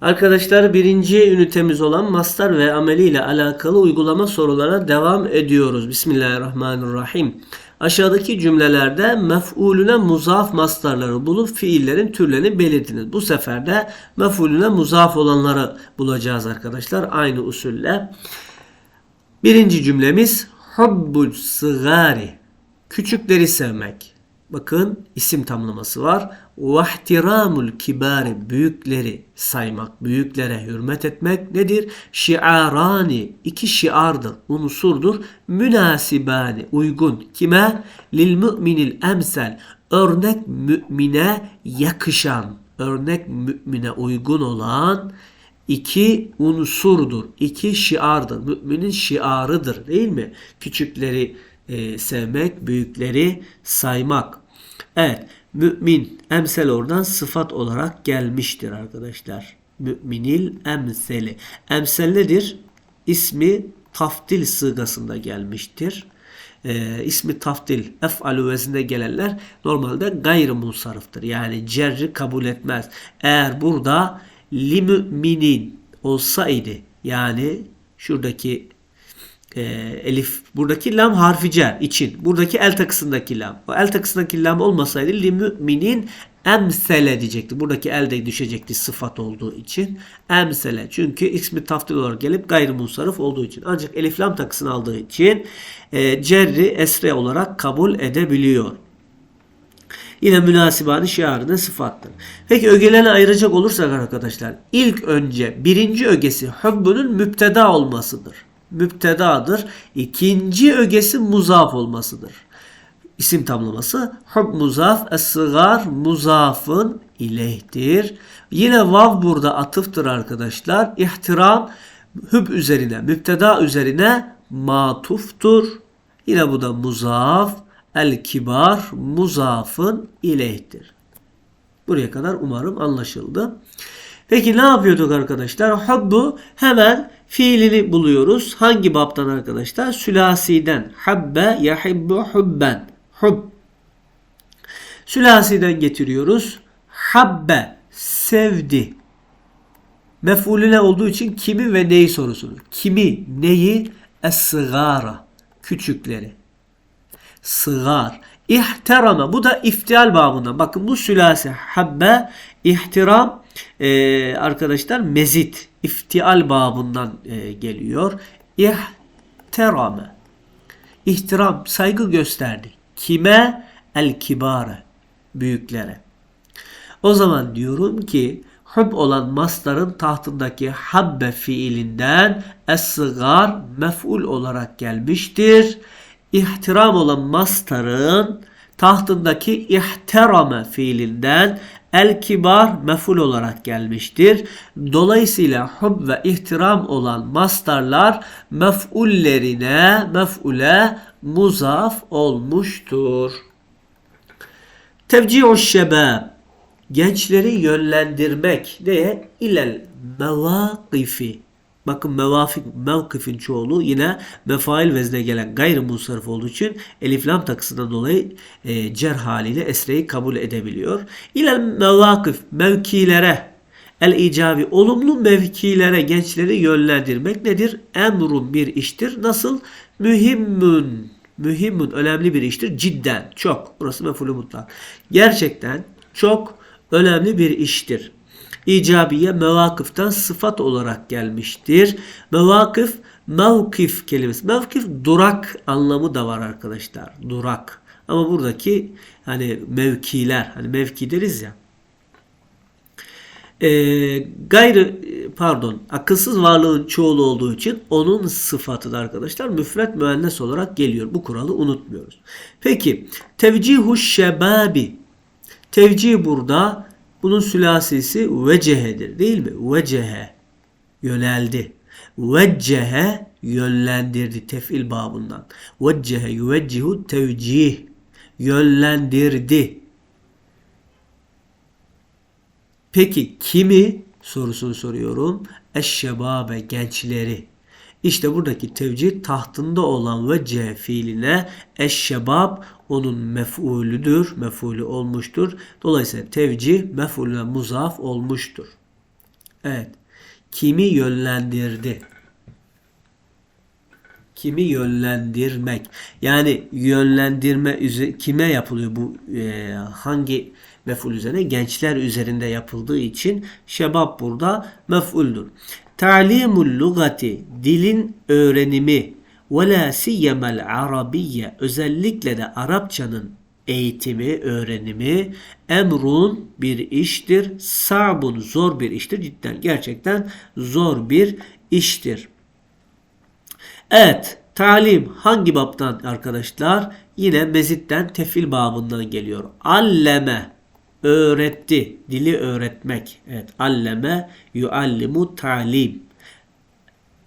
Arkadaşlar birinci ünitemiz olan mastar ve ameli ile alakalı uygulama sorularına devam ediyoruz. Bismillahirrahmanirrahim. Aşağıdaki cümlelerde mef'ulüne muzaf mastarları bulup fiillerin türlerini belirtiniz. Bu sefer de mef'ulüne muzaf olanları bulacağız arkadaşlar aynı usulle. Birinci cümlemiz hubbul sigari. Küçükleri sevmek. Bakın isim tamlaması var. Vahtiramul kibari büyükleri saymak, büyüklere hürmet etmek nedir? Şiarani iki şiardır, unsurdur. Münasibani uygun kime? Lil müminil emsel örnek mümine yakışan, örnek mümine uygun olan iki unsurdur, iki şiardır. Müminin şiarıdır değil mi? Küçükleri e, sevmek, büyükleri saymak. Evet, mümin emsel oradan sıfat olarak gelmiştir arkadaşlar. Müminil emseli. Emsel nedir? İsmi taftil sığgasında gelmiştir. E, ismi taftil, ef'alü vezinde gelenler normalde gayrı munsarıftır. Yani cerri kabul etmez. Eğer burada li müminin olsaydı yani şuradaki e, elif buradaki lam harfi cer için buradaki el takısındaki lam o el takısındaki lam olmasaydı li müminin emsele diyecekti. Buradaki elde düşecekti sıfat olduğu için. Emsele. Çünkü ismi taftil olarak gelip gayrimunsarif olduğu için. Ancak elif lam takısını aldığı için e, cerri esre olarak kabul edebiliyor. Yine münasibani şiarının sıfattır. Peki ögelerini ayıracak olursak arkadaşlar ilk önce birinci ögesi hubbunun müpteda olmasıdır. Müptedadır. İkinci ögesi muzaf olmasıdır. İsim tamlaması hub muzaf es-sıgar muzafın ileyhtir. Yine vav burada atıftır arkadaşlar. İhtiram hüb üzerine, müpteda üzerine matuftur. Yine bu da muzaf El kibar muzafın ileyhtir. Buraya kadar umarım anlaşıldı. Peki ne yapıyorduk arkadaşlar? Habbu hemen fiilini buluyoruz. Hangi baptan arkadaşlar? Sülasiden. Habbe yahibbu hubben. Hub. Sülasiden getiriyoruz. Habbe sevdi. Mef'ulüne olduğu için kimi ve neyi sorusunu. Kimi, neyi? Es-sigara. Küçükleri sıgar. İhterama. Bu da iftial babından. Bakın bu sülase habbe ihtiram e, arkadaşlar mezit. İftial babından e, geliyor. İhterame. İhtiram saygı gösterdi. Kime? El kibare. Büyüklere. O zaman diyorum ki hub olan masların tahtındaki habbe fiilinden es-sıgar mef'ul olarak gelmiştir ihtiram olan mastarın tahtındaki ihterame fiilinden el kibar meful olarak gelmiştir. Dolayısıyla hub ve ihtiram olan mastarlar mef'ullerine mef'ule muzaf olmuştur. Tevci'u şebab gençleri yönlendirmek neye? İlel mevakifi Bakın mevafik mevkifin çoğulu yine mefail vezne gelen gayrimusarif olduğu için elif lam takısından dolayı e, cer haliyle esreyi kabul edebiliyor. İle mevakif mevkilere el icabi olumlu mevkilere gençleri yönlendirmek nedir? Emrun bir iştir. Nasıl? Mühimmun mühimmun önemli bir iştir. Cidden çok. Burası mefulü mutlak. Gerçekten çok önemli bir iştir icabiye mevakıftan sıfat olarak gelmiştir. Mevakıf mevkif kelimesi. Mevkif durak anlamı da var arkadaşlar. Durak. Ama buradaki hani mevkiler hani mevki deriz ya. E, gayrı pardon akılsız varlığın çoğulu olduğu için onun sıfatı da arkadaşlar müfret müennes olarak geliyor. Bu kuralı unutmuyoruz. Peki tevcihu şebabi tevcih burada bunun sülasisi vecehedir değil mi? Vecehe yöneldi. Veccehe yönlendirdi tefil babından. Veccehe yüveccihu tevcih yönlendirdi. Peki kimi sorusunu soruyorum. Eşşebabe gençleri. İşte buradaki tevcih tahtında olan ve C fiiline eşşebab onun mef'ulüdür, mef'ulü olmuştur. Dolayısıyla tevcih mef'ulüne muzaf olmuştur. Evet. Kimi yönlendirdi? Kimi yönlendirmek. Yani yönlendirme kime yapılıyor bu e, hangi mef'ul üzerine? Gençler üzerinde yapıldığı için şebap burada mef'uldür. Ta'limul lugati dilin öğrenimi ve la siyemel arabiyye özellikle de Arapçanın eğitimi, öğrenimi emrun bir iştir. Sabun zor bir iştir. Cidden gerçekten zor bir iştir. Evet, talim hangi babtan arkadaşlar? Yine mezitten tefil babından geliyor. Alleme öğretti, dili öğretmek. Evet, alleme yuallimu talim.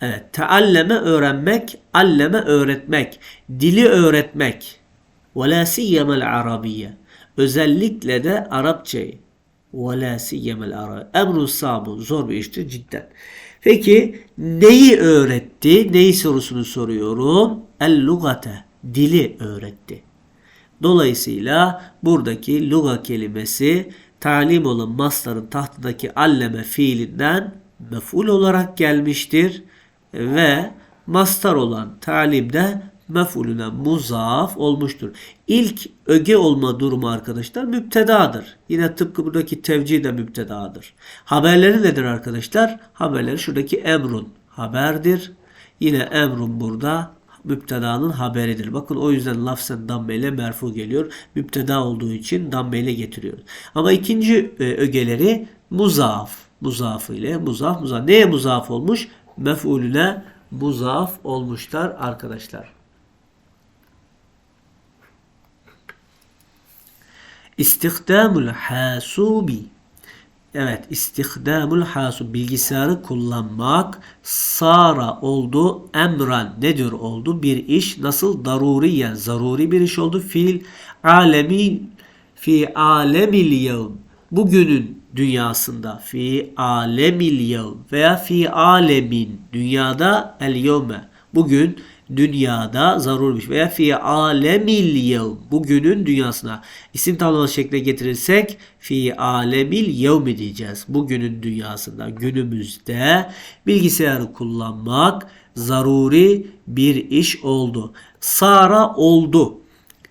Evet, taalleme öğrenmek, alleme öğretmek, dili öğretmek. Ve la siyemel arabiyye. Özellikle de Arapçayı. Ve la siyemel arabiyye. Emrun sabun. Zor bir iştir cidden. Peki neyi öğretti? Neyi sorusunu soruyorum. El lugate. Dili öğretti. Dolayısıyla buradaki luga kelimesi talim olan masların tahtındaki alleme fiilinden mef'ul olarak gelmiştir ve mastar olan talimde mef'ulüne muzaf olmuştur. İlk öge olma durumu arkadaşlar müptedadır. Yine tıpkı buradaki tevcih de müptedadır. Haberleri nedir arkadaşlar? Haberleri şuradaki emrun haberdir. Yine emrun burada müptedanın haberidir. Bakın o yüzden lafzen dammeyle merfu geliyor. Müpteda olduğu için dammeyle getiriyoruz. Ama ikinci e, ögeleri muzaf. Muzafı ile muzaf muzaf. Neye muzaf olmuş? Mef'ulüne muzaf olmuşlar arkadaşlar. İstihdamul hasubi. Evet, istihdamul hasub bilgisayarı kullanmak sara oldu emran nedir oldu? Bir iş nasıl? Daruriyen zaruri bir iş oldu. Fiil alemi fi alemil yevm. Bugünün dünyasında fi alemil yevm veya fi alemin dünyada el yevme. Bugün dünyada zarurmuş veya fi alemil yevm bugünün dünyasına isim tamlaması şekline getirirsek fi alemil yevmi diyeceğiz. Bugünün dünyasında günümüzde bilgisayarı kullanmak zaruri bir iş oldu. Sara oldu.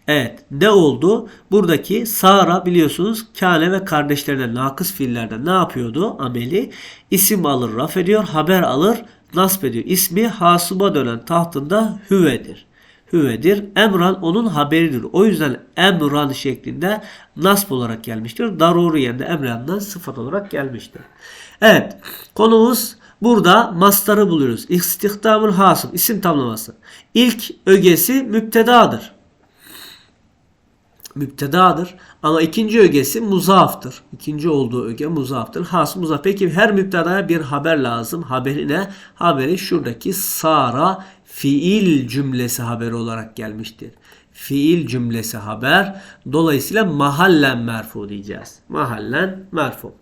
Evet ne oldu? Buradaki Sara biliyorsunuz Kale ve kardeşlerine nakıs fiillerden ne yapıyordu ameli? İsim alır raf ediyor, haber alır nasp ediyor. İsmi hasuba dönen tahtında hüvedir. Hüvedir. Emran onun haberidir. O yüzden emran şeklinde nasp olarak gelmiştir. Daruriyen de emrandan sıfat olarak gelmiştir. Evet konumuz burada mastarı buluyoruz. İstihdamul hasım isim tamlaması. İlk ögesi müptedadır müptedadır. Ama ikinci ögesi muzaftır. İkinci olduğu öge muzaftır. Has muzaf. Peki her müptedaya bir haber lazım. Haberi ne? Haberi şuradaki sara fiil cümlesi haberi olarak gelmiştir. Fiil cümlesi haber. Dolayısıyla mahallen merfu diyeceğiz. Mahallen merfu.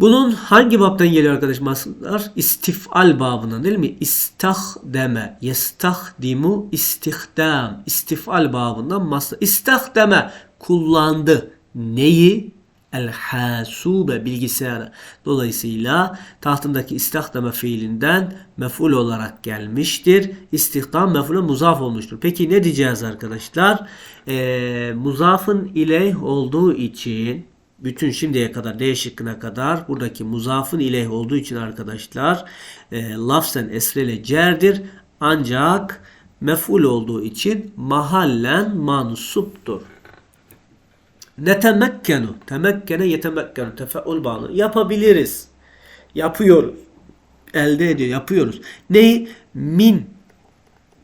Bunun hangi babdan geliyor arkadaşlar? İstifal babından değil mi? İstahdeme, yestahdimu, istihdam. İstifal babından mastar. İstahdeme kullandı. Neyi? El hasube bilgisayarı. Dolayısıyla tahtındaki istahdame fiilinden mef'ul olarak gelmiştir. İstihdam mef'ule muzaf olmuştur. Peki ne diyeceğiz arkadaşlar? Ee, muzafın ileyh olduğu için bütün şimdiye kadar D şıkkına kadar buradaki muzafın ileyh olduğu için arkadaşlar e, lafzen esrele cerdir. Ancak mef'ul olduğu için mahallen mansuptur. Netemekkenu. Temekkene yetemekkenu. Tefeul bağlı. Yapabiliriz. Yapıyoruz. Elde ediyor. Yapıyoruz. Neyi? Min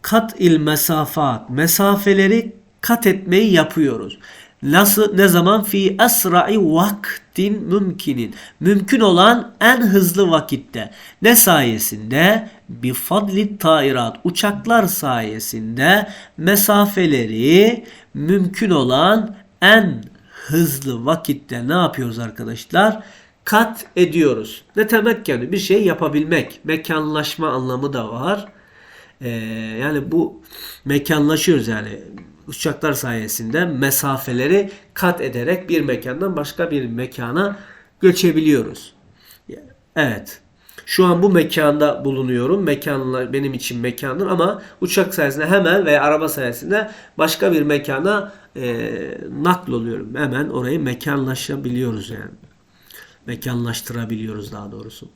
kat il mesafat. Mesafeleri kat etmeyi yapıyoruz. Nasıl ne zaman fi esra'i vaktin mümkinin. Mümkün olan en hızlı vakitte. Ne sayesinde? Bi fadli tairat. Uçaklar sayesinde mesafeleri mümkün olan en hızlı vakitte ne yapıyoruz arkadaşlar? Kat ediyoruz. Ne temekkeni bir şey yapabilmek. Mekanlaşma anlamı da var. Ee, yani bu mekanlaşıyoruz yani uçaklar sayesinde mesafeleri kat ederek bir mekandan başka bir mekana göçebiliyoruz. Evet. Şu an bu mekanda bulunuyorum. Mekanla benim için mekandır ama uçak sayesinde hemen veya araba sayesinde başka bir mekana e, nakl oluyorum. Hemen orayı mekanlaşabiliyoruz yani. Mekanlaştırabiliyoruz daha doğrusu.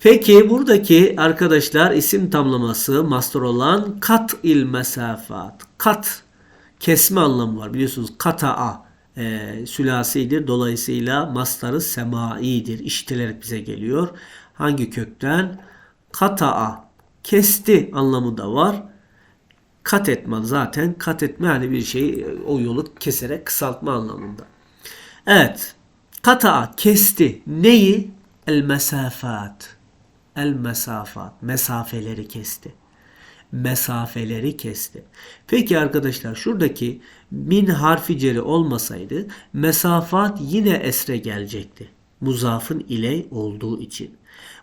Peki buradaki arkadaşlar isim tamlaması master olan kat il mesafat. Kat kesme anlamı var. Biliyorsunuz kata'a e, sülasidir. Dolayısıyla mastarı semaidir. İşitilerek bize geliyor. Hangi kökten? Kata'a. Kesti anlamı da var. Kat etme zaten. Kat etme yani bir şeyi o yolu keserek kısaltma anlamında. Evet. Kata'a kesti. Neyi? El mesafat. El mesafat. Mesafeleri kesti mesafeleri kesti. Peki arkadaşlar şuradaki min harfi ceri olmasaydı mesafat yine esre gelecekti. Muzafın ile olduğu için.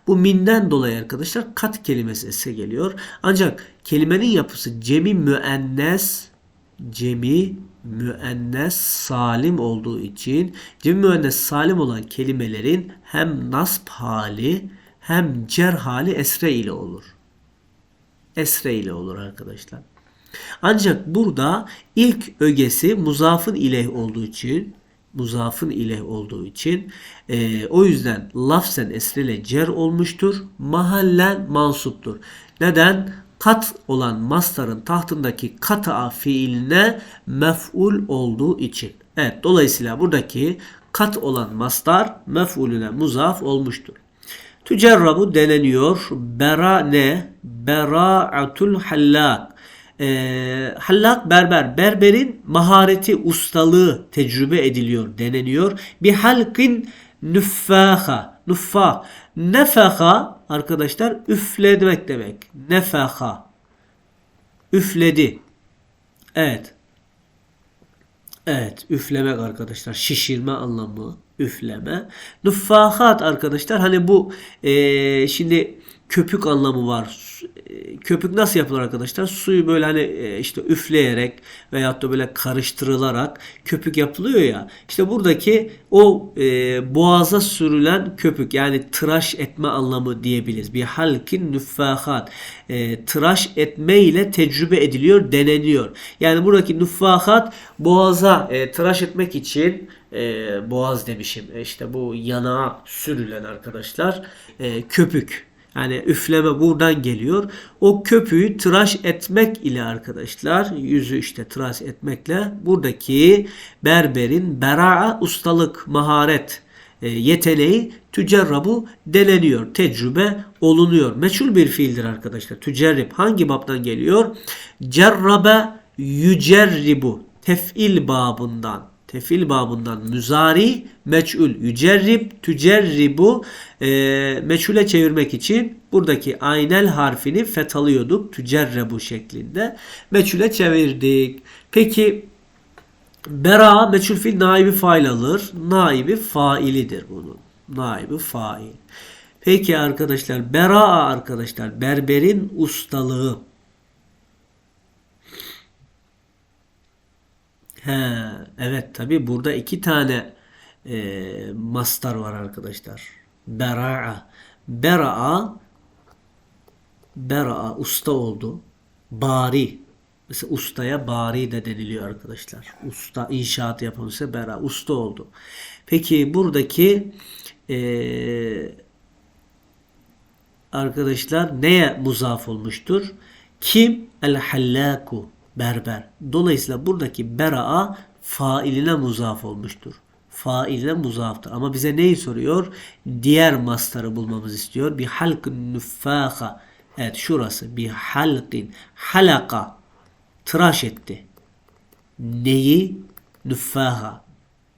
Bu minden dolayı arkadaşlar kat kelimesi esre geliyor. Ancak kelimenin yapısı cemi müennes cemi müennes salim olduğu için cemi müennes salim olan kelimelerin hem nasb hali hem cer hali esre ile olur esre ile olur arkadaşlar. Ancak burada ilk ögesi muzafın ileh olduğu için muzafın ileh olduğu için e, o yüzden lafzen esreyle cer olmuştur. Mahallen mansuptur. Neden? Kat olan mastarın tahtındaki kata fiiline mef'ul olduğu için. Evet dolayısıyla buradaki kat olan mastar mef'ulüne muzaf olmuştur. Tücerrabu deneniyor. Bera ne? Bera'atul hallak. E, hallak berber. Berberin mahareti, ustalığı tecrübe ediliyor, deneniyor. Bir halkin nüffaha. Nüffah. Nefaha arkadaşlar üflemek demek. Nefaha. Üfledi. Evet. Evet, üflemek arkadaşlar. Şişirme anlamı üfleme. Nuffahat arkadaşlar hani bu e, şimdi köpük anlamı var. Köpük nasıl yapılır arkadaşlar? Suyu böyle hani e, işte üfleyerek veyahut da böyle karıştırılarak köpük yapılıyor ya. İşte buradaki o e, boğaza sürülen köpük yani tıraş etme anlamı diyebiliriz. Bir halkin nüffahat. E, tıraş etme ile tecrübe ediliyor, deneniyor. Yani buradaki nüffahat boğaza e, tıraş etmek için e, boğaz demişim. E, işte bu yanağa sürülen arkadaşlar e, köpük. Yani üfleme buradan geliyor. O köpüğü tıraş etmek ile arkadaşlar yüzü işte tıraş etmekle buradaki berberin bera'a ustalık, maharet, e, yeteneği tücerrabu deneniyor. Tecrübe olunuyor. Meçhul bir fiildir arkadaşlar. Tücerrib hangi babdan geliyor? Cerrabe yücerribu. Tef'il babından tefil babından müzari, meç'ül, yücerrib, tücerribu e, meçhule çevirmek için buradaki aynel harfini fethalıyorduk. Tücerrebu şeklinde. Meçhule çevirdik. Peki bera meçhul fil naibi fail alır. Naibi failidir bunun. Naibi fail. Peki arkadaşlar bera arkadaşlar berberin ustalığı He, evet tabi burada iki tane e, mastar var arkadaşlar. Bera'a. Bera'a Bera'a usta oldu. Bari. Mesela ustaya bari de deniliyor arkadaşlar. Usta inşaat yapılmışsa bera usta oldu. Peki buradaki e, arkadaşlar neye muzaf olmuştur? Kim? El hallaku berber. Dolayısıyla buradaki bera'a failine muzaf olmuştur. Failine muzaftır. Ama bize neyi soruyor? Diğer mastarı bulmamız istiyor. Bir halkın nüffaha. Evet şurası. Bir halkin halaka. Tıraş etti. Neyi? Nüffaha.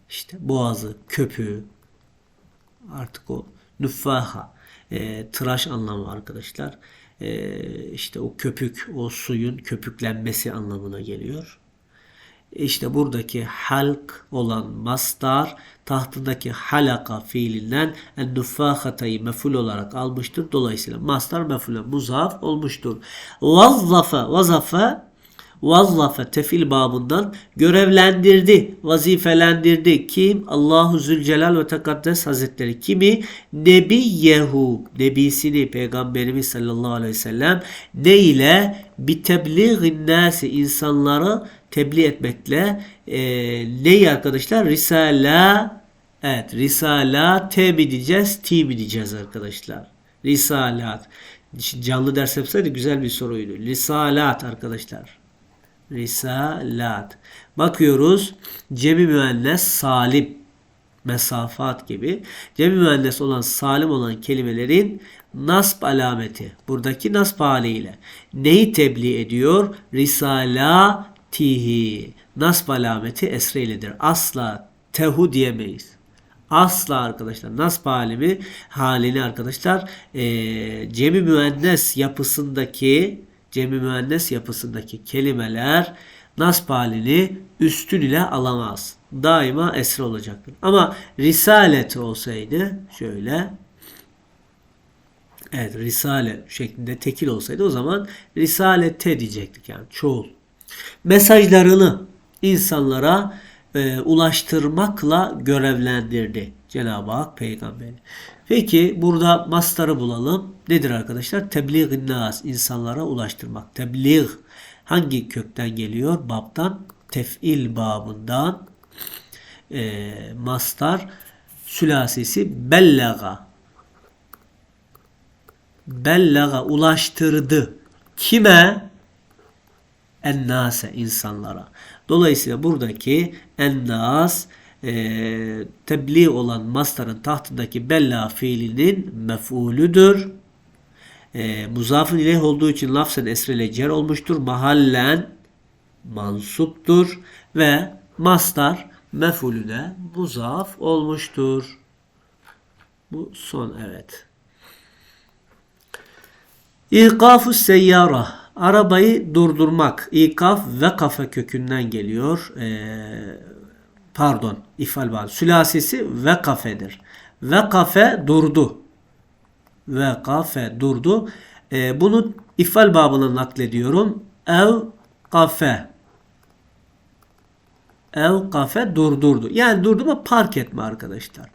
İşte boğazı, köpüğü. Artık o nüffaha. E, tıraş anlamı arkadaşlar. Ee, işte o köpük, o suyun köpüklenmesi anlamına geliyor. İşte buradaki halk olan mastar tahtındaki halaka fiilinden en nuffahatayı meful olarak almıştır. Dolayısıyla mastar mefule muzaf olmuştur. Vazzafe, vazafe Vazzafe tefil babından görevlendirdi, vazifelendirdi. Kim? Allahu Zülcelal ve Tekaddes Hazretleri. Kimi? Nebiyehu. Nebisini, Peygamberimiz sallallahu aleyhi ve sellem ne ile? Bitebliğin nasi insanlara tebliğ etmekle e, neyi arkadaşlar? Risala Evet, diyeceğiz, ti mi diyeceğiz arkadaşlar? Risalat. Canlı ders yapsaydı güzel bir soruydu. Risalat arkadaşlar. Risalat. Bakıyoruz. Cemi müennes salim. Mesafat gibi. Cemi müennes olan salim olan kelimelerin nasb alameti. Buradaki nasb haliyle. Neyi tebliğ ediyor? Risalatihi. Nasb alameti esreyledir. Asla tehu diyemeyiz. Asla arkadaşlar nasb halimi halini arkadaşlar e, cemi müennes yapısındaki cemi müennes yapısındaki kelimeler nasb halini üstün ile alamaz. Daima esre olacaktır. Ama risalet olsaydı şöyle Evet risale şeklinde tekil olsaydı o zaman risalete diyecektik yani çoğul. Mesajlarını insanlara e, ulaştırmakla görevlendirdi Cenab-ı Hak peygamberi. Peki burada mastarı bulalım. Nedir arkadaşlar? Tebliğ nas insanlara ulaştırmak. Tebliğ hangi kökten geliyor? Babdan tef'il babından e, mastar sülasisi bellaga bellaga ulaştırdı. Kime? Ennase insanlara. Dolayısıyla buradaki ennas e, tebliğ olan mastarın tahtındaki bella fiilinin mef'ulüdür. E, muzafın ileyh olduğu için lafzen esrele cer olmuştur. Mahallen mansuptur ve mastar mef'ulüne muzaf olmuştur. Bu son evet. İkafu seyyara Arabayı durdurmak. İkaf ve kafe kökünden geliyor. Ee, pardon ifal bağlı. Sülasisi ve kafedir. Ve kafe durdu. Ve kafe durdu. Ee, bunu ifal babına naklediyorum. Ev kafe. Ev kafe durdurdu. Yani durdurma park etme arkadaşlar.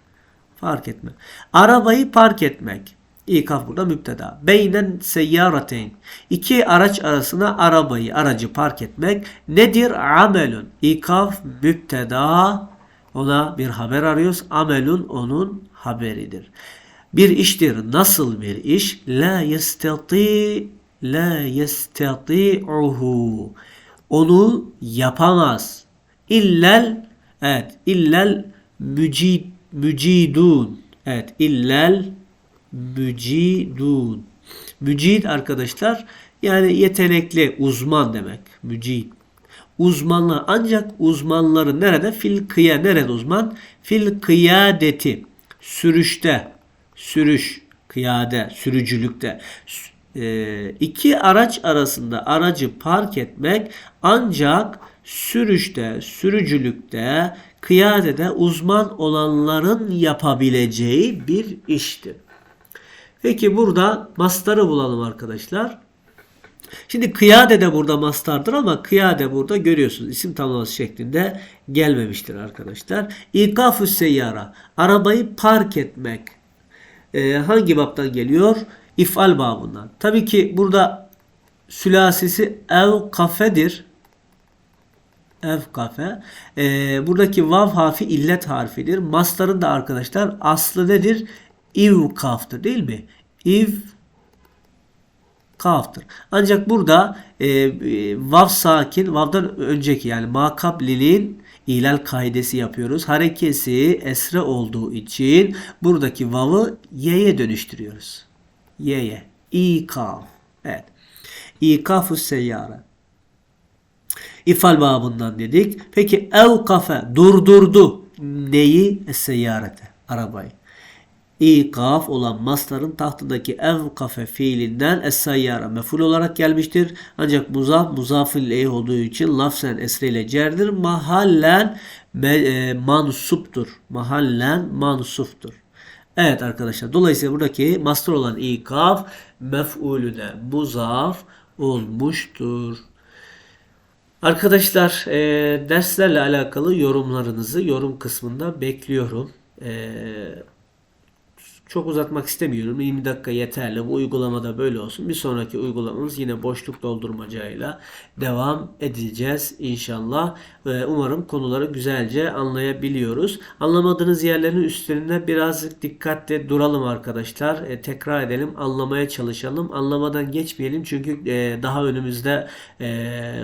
Fark etme. Arabayı park etmek. İkaf burada müpteda. Beynen seyyarateyn. İki araç arasına arabayı, aracı park etmek nedir? Amelun. İkaf müpteda. Ona bir haber arıyoruz. Amelun onun haberidir. Bir iştir. Nasıl bir iş? La yestati la yestati'uhu. Onu yapamaz. İllel evet illel mücid mücidun. Evet illel mücidun. Mücid arkadaşlar yani yetenekli uzman demek. Mücid. Uzmanlar ancak uzmanları nerede? Fil kıya nerede uzman? Fil kıyadeti. Sürüşte. Sürüş. Kıyade. Sürücülükte. E, iki araç arasında aracı park etmek ancak sürüşte, sürücülükte, kıyadede uzman olanların yapabileceği bir iştir. Peki burada mastarı bulalım arkadaşlar. Şimdi kıyade de burada mastardır ama kıyade burada görüyorsunuz isim tamlaması şeklinde gelmemiştir arkadaşlar. İkafü seyyara arabayı park etmek ee, hangi babtan geliyor? İfal babından. Tabii ki burada sülasisi ev kafedir. Ev kafe. Ee, buradaki vav harfi illet harfidir. Mastarın da arkadaşlar aslı nedir? İvkaftır değil mi? İv kaftır. Ancak burada e, e, vav sakin, vav'dan önceki yani makabliliğin ilal kaidesi yapıyoruz. Harekesi esre olduğu için buradaki vav'ı y'ye dönüştürüyoruz. Y'ye. İkaf. Evet. İkafu seyyare. İfal babından dedik. Peki ev kafe durdurdu. Neyi? Es-seyyarete. Arabayı. İkaf olan masların tahtındaki ev kafe fiilinden es-sayyara meful olarak gelmiştir. Ancak muzaf muzafil ileyh olduğu için lafzen esreyle cerdir. Mahallen me, e, mansuptur. Mahallen mansuptur. Evet arkadaşlar. Dolayısıyla buradaki master olan ikaf mef'ulüne muzaf olmuştur. Arkadaşlar e, derslerle alakalı yorumlarınızı yorum kısmında bekliyorum. E, çok uzatmak istemiyorum. 20 dakika yeterli. Bu uygulamada böyle olsun. Bir sonraki uygulamamız yine boşluk doldurmacayla devam edeceğiz inşallah. Umarım konuları güzelce anlayabiliyoruz. Anlamadığınız yerlerin üstlerinde biraz dikkatli duralım arkadaşlar. E, tekrar edelim. Anlamaya çalışalım. Anlamadan geçmeyelim. Çünkü e, daha önümüzde e,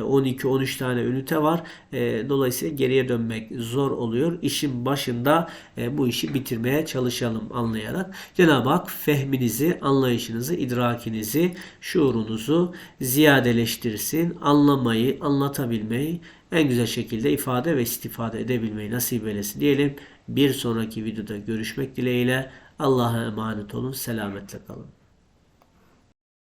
12-13 tane ünite var. E, dolayısıyla geriye dönmek zor oluyor. İşin başında e, bu işi bitirmeye çalışalım anlayarak. Cenab-ı Hak fehminizi, anlayışınızı, idrakinizi, şuurunuzu ziyadeleştirsin. Anlamayı, anlatabilmeyi en güzel şekilde ifade ve istifade edebilmeyi nasip eylesin diyelim. Bir sonraki videoda görüşmek dileğiyle. Allah'a emanet olun. Selametle kalın.